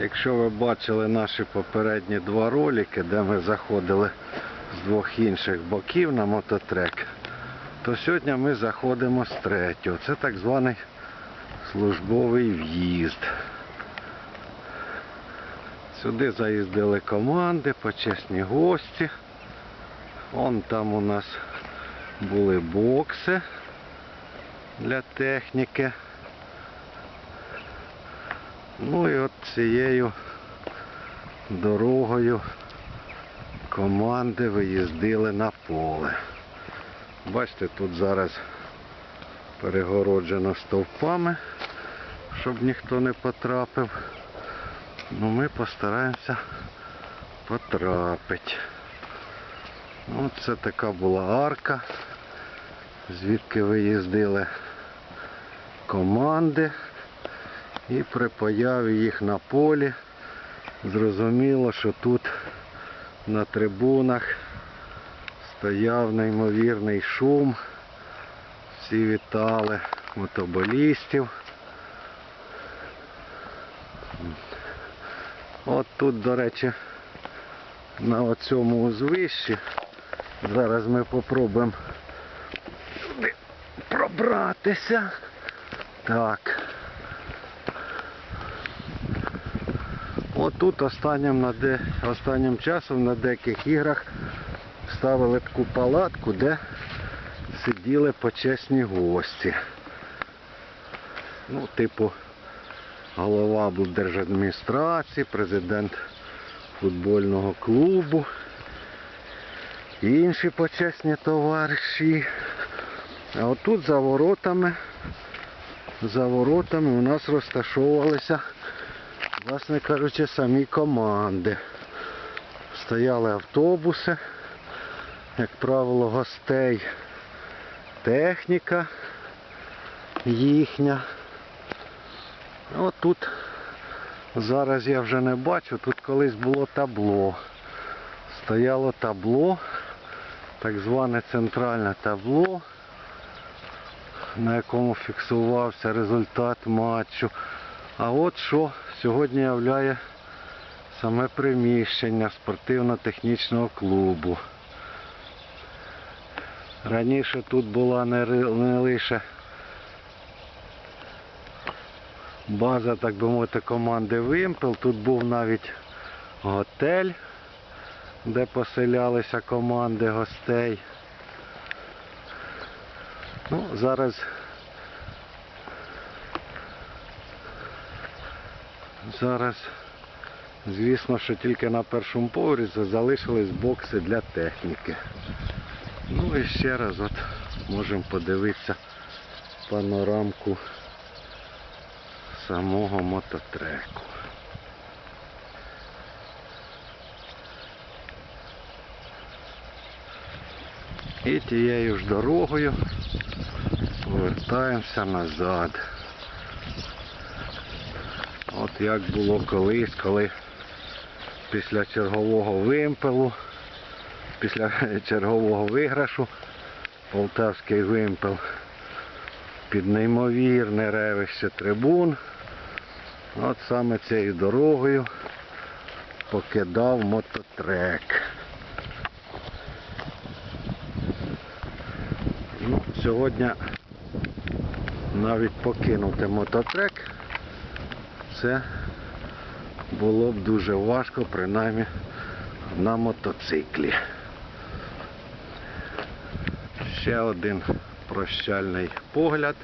Якщо ви бачили наші попередні два ролики, де ми заходили з двох інших боків на мототрек, то сьогодні ми заходимо з третього. Це так званий службовий в'їзд. Сюди заїздили команди, почесні гості. Вон там у нас були бокси для техніки. Ну і от цією дорогою команди виїздили на поле. Бачите, тут зараз перегороджено стовпами, щоб ніхто не потрапив. Ну ми постараємося потрапити. Ну, це така була арка, звідки виїздили команди. І при появі їх на полі зрозуміло, що тут на трибунах стояв неймовірний шум. Всі вітали мотоболістів. От тут, до речі, на оцьому узвищі. Зараз ми попробуємо пробратися. Так. Отут останнім, на де, останнім часом на деяких іграх ставили таку палатку, де сиділи почесні гості. Ну, типу, голова облдержадміністрації, президент футбольного клубу, інші почесні товариші. А отут за воротами, за воротами у нас розташовувалися, власне кажучи, самі команди. Стояли автобуси, як правило, гостей, техніка їхня. От тут зараз я вже не бачу, тут колись було табло. Стояло табло, так зване центральне табло, на якому фіксувався результат матчу. А от що сьогодні являє саме приміщення спортивно-технічного клубу. Раніше тут була не, лише база, так би мовити, команди Вимпел. Тут був навіть готель, де поселялися команди гостей. Ну, зараз зараз, звісно, що тільки на першому поверсі залишились бокси для техніки. Ну і ще раз от можемо подивитися панорамку самого мототреку. І тією ж дорогою повертаємося назад. От як було колись, коли після чергового вимпелу, після чергового виграшу полтавський вимпел під неймовірне ревище трибун. От саме цією дорогою покидав мототрек. Ну, сьогодні навіть покинути мототрек це було б дуже важко, принаймні на мотоциклі. Ще один прощальний погляд